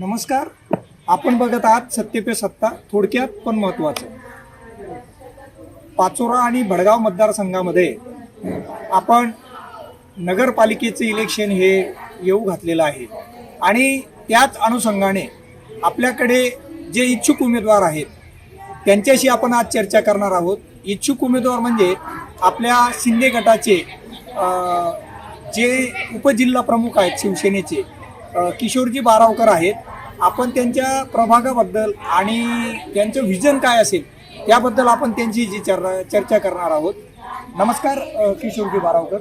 नमस्कार. आपण बघत आहात सत्य पे सत्ता थोडक्यात पण महत्वाचं. पाचोरा आणि भडगाव मतदारसंघामध्ये आपण नगरपालिकेचे इलेक्शन हे येऊ घातलेलं आहे. आणि त्याच अनुषंगाने आपल्याकडे जे इच्छुक उमेदवार आहेत त्यांच्याशी आपण आज चर्चा करणार आहोत. इच्छुक उमेदवार म्हणजे आपल्या शिंदे गटाचे जे उपजिल्हा प्रमुख आहेत शिवसेनेचे किशोरजी बारावकर आहेत. आपण त्यांच्या प्रभागाबद्दल आणि त्यांचं व्हिजन काय असेल त्याबद्दल आपण त्यांची जी चर चर्चा करणार आहोत. नमस्कार किशोरजी बारावकर.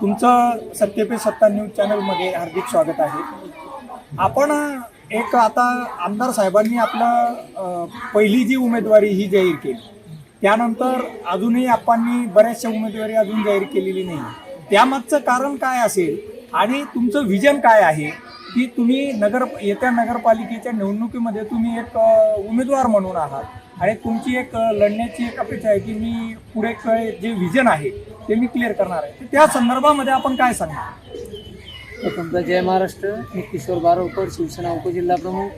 तुमचं सत्यपे सत्ता न्यूज चॅनलमध्ये हार्दिक स्वागत आहे. आपण एक आता आमदार साहेबांनी आपलं पहिली जी उमेदवारी ही जाहीर केली. त्यानंतर अजूनही आपांनी बऱ्याचशा उमेदवारी अजून जाहीर केलेली नाही. त्यामागचं कारण काय असेल आणि तुमचं विजन काय आहे? की तुम्ही नगर येत्या नगरपालिकेच्या निवडणुकीमध्ये तुम्ही एक उमेदवार म्हणून आहात. आणि तुमची एक लढण्याची एक अपेक्षा आहे की मी पुढे काय जे विजन आहे ते मी क्लिअर करणार आहे. त्या संदर्भामध्ये आपण काय सांगणार? प्रथमतः जय महाराष्ट्र मी किशोर बारोकर शिवसेना उपजिल्हा प्रमुख.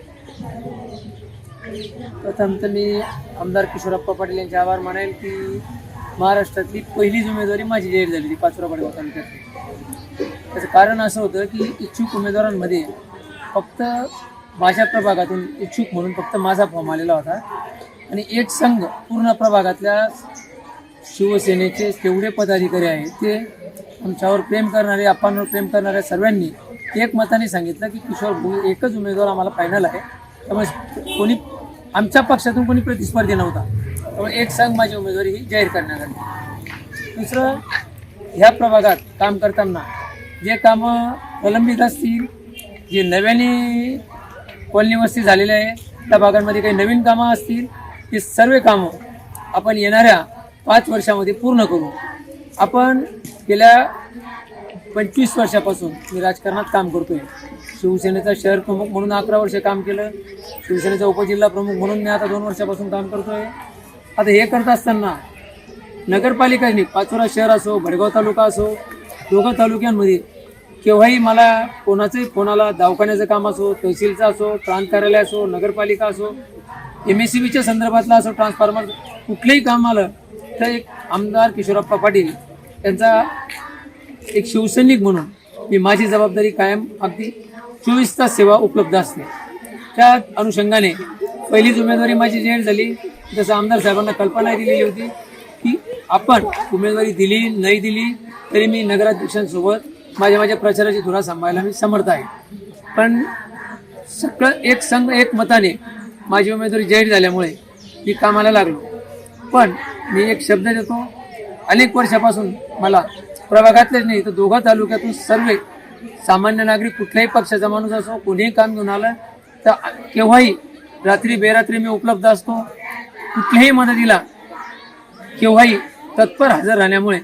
प्रथमतः मी आमदार किशोरप्पा पाटील यांचे आभार मानेल की महाराष्ट्रातली पहिलीच उमेदवारी माझी जाहीर झालेली पाचोरा पाडगाव तालुक्यातली. त्याचं कारण असं होतं की इच्छुक उमेदवारांमध्ये फक्त माझ्या प्रभागातून इच्छुक म्हणून फक्त माझा फॉर्म आलेला होता. आणि एक संघ पूर्ण प्रभागातल्या शिवसेनेचे तेवढे पदाधिकारी आहेत ते आमच्यावर प्रेम करणारे आपणवर प्रेम करणाऱ्या सर्वांनी एक मताने सांगितलं की किशोर एकच उमेदवार आम्हाला फायनल आहे. त्यामुळे कोणी आमच्या पक्षातून कोणी प्रतिस्पर्धी नव्हता. त्यामुळे एक संघ माझी उमेदवारी ही जाहीर करण्यात आली. दुसरं ह्या प्रभागात काम करताना जे कामं प्रलंबित असतील जे नव्याने कॉलनी वस्ती झालेले आहे त्या भागांमध्ये काही नवीन कामं असतील ती सर्व कामं आपण येणाऱ्या पाच वर्षामध्ये पूर्ण करू. आपण गेल्या पंचवीस वर्षापासून मी राजकारणात काम करतोय. शिवसेनेचा शहर प्रमुख म्हणून अकरा वर्ष काम केलं. शिवसेनेचा उपजिल्हा प्रमुख म्हणून मी आता दोन वर्षापासून काम करतोय. आता हे करत असताना नगरपालिकांनी पाचोरा शहर असो भडगाव तालुका असो दोघं तालुक्यांमध्ये. केव्हाही मला कोणाचंही कोणाला दवाखान्याचं काम असो तहसीलचं असो प्रांत कार्यालय असो नगरपालिका असो एम एस सी बीच्या संदर्भातला असो ट्रान्सफॉर्मर कुठलंही काम आलं तर एक आमदार किशोरप्पा पाटील यांचा एक शिवसैनिक म्हणून मी माझी जबाबदारी कायम अगदी चोवीस तास सेवा उपलब्ध असते. त्या अनुषंगाने पहिलीच उमेदवारी माझी जाहीर झाली. जसं आमदार साहेबांना कल्पना दिलेली होती की आपण उमेदवारी दिली नाही दिली तरी मी नगराध्यक्षांसोबत माझ्या माझ्या प्रचाराची धुरा सांभाळायला मी समर्थ आहे. पण सगळं एक संघ एक मताने माझी उमेदवारी जाहीर झाल्यामुळे मी कामाला लागलो. पण मी एक शब्द देतो अनेक वर्षापासून मला प्रभागातलेच नाही तर दोघा तालुक्यातून सर्व सामान्य नागरिक कुठल्याही पक्षाचा माणूस असो कोणीही काम घेऊन आलं तर केव्हाही रात्री बेरात्री मी उपलब्ध असतो. कुठल्याही मदतीला केव्हाही तत्पर हजर राहण्यामुळे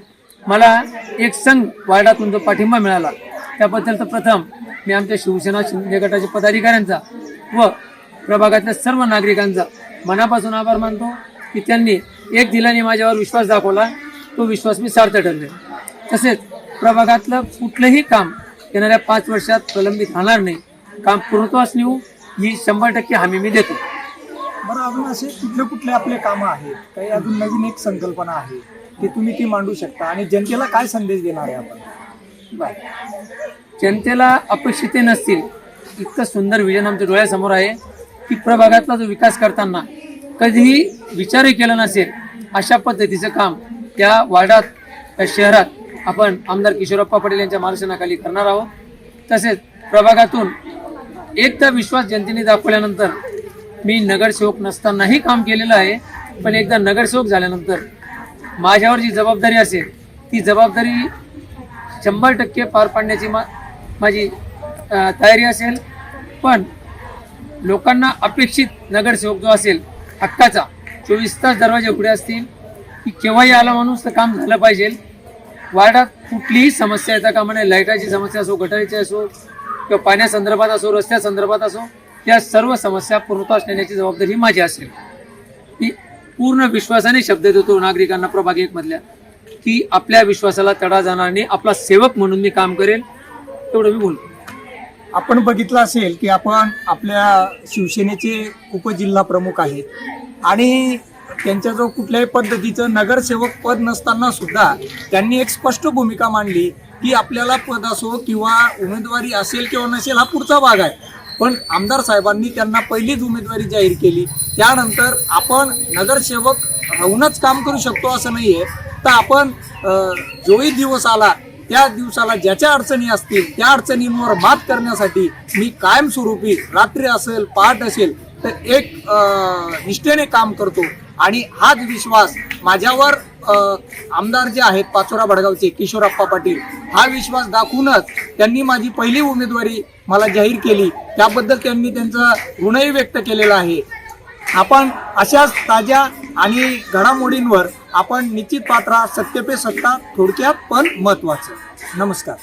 मला एक संघ वार्डातून जो पाठिंबा मिळाला त्याबद्दल तर प्रथम मी आमच्या शिवसेना शिंदे गटाच्या पदाधिकाऱ्यांचा व प्रभागातल्या सर्व नागरिकांचा मनापासून आभार मानतो की त्यांनी एक दिलाने माझ्यावर विश्वास दाखवला. तो विश्वास मी सार्थ ठरले. तसेच प्रभागातलं कुठलंही काम येणाऱ्या पाच वर्षात प्रलंबित राहणार नाही. काम पूर्णत्वास नेऊ हो, ही शंभर टक्के हमी मी देतो. बरं अजून असे कुठले कुठले आपले कामं आहेत? काही अजून नवीन एक संकल्पना आहे? की तुम्ही ती मांडू शकता. आणि जनतेला काय संदेश देणार आहे आपण? जनतेला अपेक्षिते नसतील. इतकं सुंदर विजन आमच्या डोळ्यासमोर आहे की प्रभागातला जो विकास करताना कधीही विचारही केला नसेल अशा पद्धतीचं काम त्या वार्डात त्या शहरात आपण आमदार किशोरप्पा पटेल यांच्या मार्गदर्शनाखाली करणार आहोत. तसेच प्रभागातून एकदा विश्वास जनतेने दाखवल्यानंतर मी नगरसेवक नसतानाही काम केलेलं आहे. पण एकदा नगरसेवक झाल्यानंतर माझ्यावर जी जबाबदारी असेल ती जबाबदारी शंभर टक्के पार पाडण्याची मा माझी तयारी असेल. पण लोकांना अपेक्षित नगरसेवक जो असेल हक्काचा चोवीस तास दरवाजे उघडे असतील की केव्हाही आला माणूस तर काम झालं पाहिजे. वार्डात कुठलीही समस्या येता कामा नये लाईटाची समस्या असो गटारीची असो किंवा पाण्यासंदर्भात असो रस्त्या संदर्भात असो या सर्व समस्या पूर्णत्वास नेण्याची जबाबदारी माझी असेल. मी पूर्ण विश्वासाने शब्द देतो नागरिकांना प्रभाग एक मधल्या. की आपल्या विश्वासाला तडा जाणार नाही आपला सेवक म्हणून मी काम करेल तेवढं मी बोलतो. आपण बघितलं असेल की आपण आपल्या शिवसेनेचे उपजिल्हा प्रमुख आहेत आणि त्यांच्या जो कुठल्याही पद्धतीचं नगरसेवक पद नसताना सुद्धा त्यांनी एक स्पष्ट भूमिका मांडली की आपल्याला पद असो किंवा उमेदवारी असेल किंवा नसेल हा पुढचा भाग आहे. पण आमदार साहेबांनी त्यांना पहिलीच उमेदवारी जाहीर केली. त्यानंतर आपण नगरसेवक राहूनच काम करू शकतो असं नाही आहे तर आपण जोही दिवस आला त्या दिवसाला ज्याच्या अडचणी असतील त्या अडचणींवर मात करण्यासाठी मी कायमस्वरूपी रात्री असेल पहाट असेल तर एक निष्ठेने काम करतो. आणि हाच विश्वास माझ्यावर आमदार जे आहेत पाचोरा भडगावचे किशोरप्पा पाटील हा विश्वास दाखवूनच त्यांनी माझी पहिली उमेदवारी मला जाहीर केली. त्याबद्दल त्यांनी त्यांचं ऋणही व्यक्त केलेलं आहे. आपण अशाच ताज्या आणि घडामोडींवर आपण निश्चित पात्रा सत्य पे सत्ता थोडक्यात पण महत्वाचं. नमस्कार.